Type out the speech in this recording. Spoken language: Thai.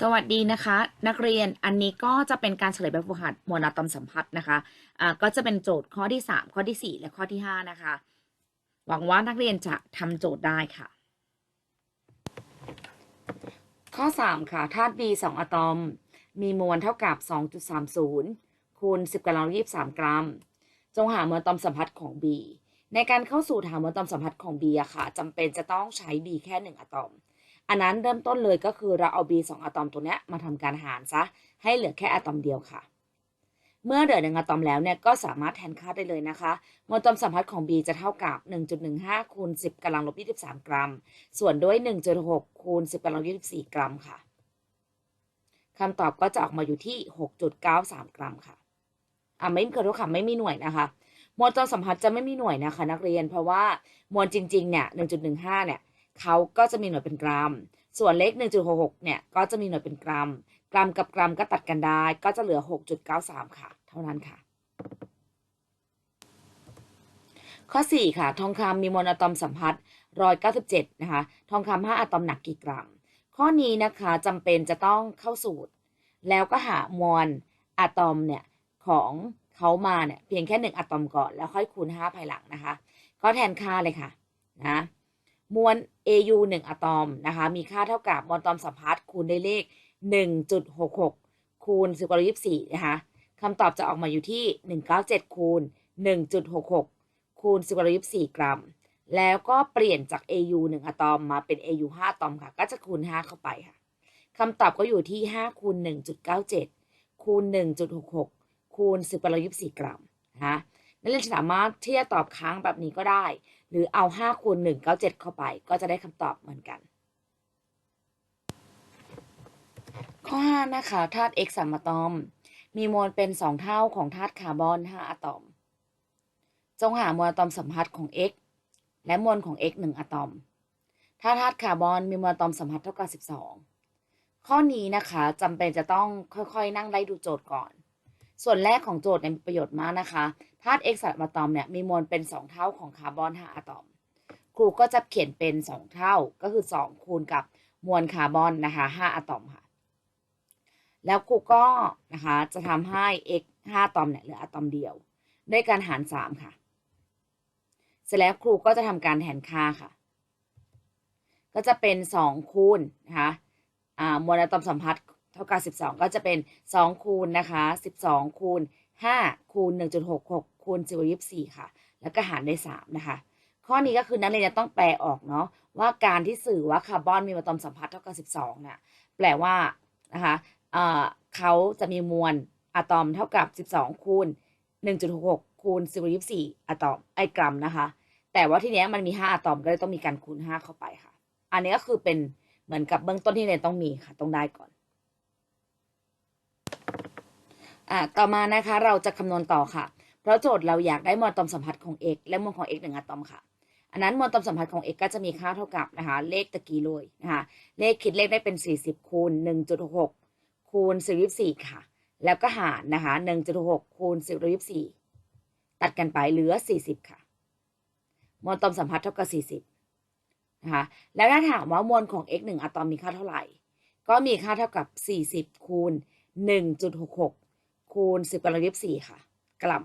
สวัสดีนะคะ นักเรียนอันนี้ก็จะเป็นการเฉลยแบบฝึกหัดมวลอะตอมสัมพัทธ์นะคะอ่าก็จะเป็นโจทย์ข้อที่ 3 ข้อทีสี่ 4 และข้อที่ 5 นะคะ หวังว่านักเรียนจะทำโจทย์ได้ค่ะ ข้อ 3 ค่ะธาตุ B 2อะตอม มีมวลเท่ากับ 2.30 คูณ 10กำลัง23 กรัม จงหามวลอะตอมสัมพัทธ์ของ B ในการเข้าสู่หามวลอะตอมสัมพัทธ์ของ B อะค่ะจำเป็นจะต้องใช้ B แค่ 1อะตอม อันนั้นเริ่มต้นเลยก็คือเราเอา B 2อะตอมตัวนี้มาทำการหารซะให้เหลือแค่อะตอมเดียวค่ะ เมื่อเหลือหนึ่งอะตอมแล้วเนี่ยก็สามารถแทนค่าได้เลยนะคะมวลอะตอมสัมพัทธ์ของ B จะเท่ากับ 1.15คูณ10กำลังลบ23 กรัม ส่วนด้วย 1.6คูณ10กำลัง24 กรัมค่ะคำตอบก็จะออกมาอยู่ที่ 6.93 กรัมค่ะอะไม่เคยรู้ค่ะไม่มีหน่วยนะคะ มวลตอนสัมพัทธ์จะไม่มีหน่วยนะคะ นักเรียนเพราะว่ามวลจริงๆเนี่ย1.15เนี่ย เขาก็จะมีหน่วยเป็นกรัม ส่วนเลข 1.66 เนี่ย ก็จะมีหน่วยเป็นกรัม กรัมกับกรัมก็ตัดกันได้ ก็จะเหลือ 6.93 ค่ะ เท่านั้นค่ะ ข้อ 4 ค่ะ ทองคำมีมวลอะตอมสัมพัทธ์197 นะคะ ทองคำ5อะตอมหนักกี่กรัม ข้อนี้นะคะจำเป็นจะต้องเข้าสูตร แล้วก็หามวลอะตอมเนี่ยของเขามาเนี่ยเพียงแค่ 1อะตอมก่อนแล้วค่อยคูณ 5 ภายหลังนะคะ ก็แทนค่าเลยค่ะนะ มวล AU 1 อะตอมนะคะมีค่าเท่ากับมวลตอมสัมพัทธ์คูณด้วยเลข 1.66 คูณ10กำลัง24นะคะคำตอบจะออกมาอยู่ที่ 197 คูณ 1.66 คูณ10กำลัง24กรัม แล้วก็เปลี่ยนจาก AU 1 อะตอมมาเป็น AU 5อะตอมค่ะ ก็จะคูณ 5 เข้าไปค่ะคำตอบก็อยู่ที่ 5 คูณ 1.97 คูณ 1.66 คูณ10กำลัง24กรัมนะคะนักเรียนสามารถที่จะตอบค้างแบบนี้ก็ได้ หรือเอา5คูณ197 เข้าไป ก็จะได้คำตอบเหมือนกัน ข้อ 5 นะคะธาตุ X สามอะตอม มีมวลเป็น 2 เท่าของธาตุคาร์บอน 5 อะตอม จงหามวลอะตอมสัมพัทธ์ของ X และมวลของ X 1อะตอม ถ้าธาตุคาร์บอนมีมวลอะตอมสัมพัทธ์เท่ากับ 12 ข้อนี้นะคะจำเป็นจะต้องค่อยๆ นั่งไล่ดูโจทย์ก่อน ส่วนแรกของโจทย์เนี่ยมีประโยชน์มากนะคะธาตุ X สามอะตอมเนี่ยมีมวลเป็น 2 เท่าของคาร์บอน5อะตอม ครูก็จะเขียนเป็น 2 เท่าก็คือ 2 คูณกับมวลคาร์บอนนะคะ5อะตอมค่ะ แล้วครูก็นะคะจะทำให้ x 5อะตอมเนี่ยเหลืออะตอมเดียว ด้วยการหาร 3 ค่ะ เสร็จแล้วครูก็จะทำการแทนค่าค่ะ ก็จะเป็น 2 คูณนะคะอ่ามวลอะตอมสัมพัทธ์ เท่ากับ 12 ก็จะเป็น 2 คูณนะคะ 12 คูณ 5 คูณ 1.66 คูณ1024ค่ะ แล้วก็หารด้วย3นะคะ ข้อนี้ก็คือนักเรียนจะต้องแปลออกเนาะว่าการที่สื่อว่าคาร์บอนมีอะตอมสัมพัทธ์เท่ากับ 12เนี่ยแปลว่านะคะเเขาจะมีมวลอะตอมเท่ากับ 12 คูณ 1.66 คูณ1024อะตอมไอกรัมนะคะ แต่ว่าที่เนี้ยมันมี 5อะตอมก็เลยต้องมีการคูณ 5 เข้าไปค่ะ อันนี้ก็คือเป็นเหมือนกับเบื้องต้นที่เรียนต้องมีค่ะต้องได้ก่อน อ่าต่อมานะคะเราจะคำนวณต่อค่ะ เพราะโจทย์เราอยากได้มวลอตอมสัมพัทธ์ของ x และมวลของ x หนึ่งอะตอมค่ะ อันนั้นมวลอตอมสัมพัทธ์ของ x ก็จะมีค่าเท่ากับนะคะเลขตะกี้เลยนะคะเลขคิดเลขได้เป็น 40 คูณ 1.66 คูณ1024ค่ะ แล้วก็หารนะคะ1.66 คูณ1024ตัดกันไปเหลือ 40 ค่ะ มวลอตอมสัมพัทธ์เท่ากับ 40นะคะ แล้วถ้าถามว่ามวลของ x 1อะตอมมีค่าเท่าไหร่ ก็มีค่าเท่ากับ 40 คูณ 1.66 คูณสิบกำลังยี่สิบสี่ค่ะกลัม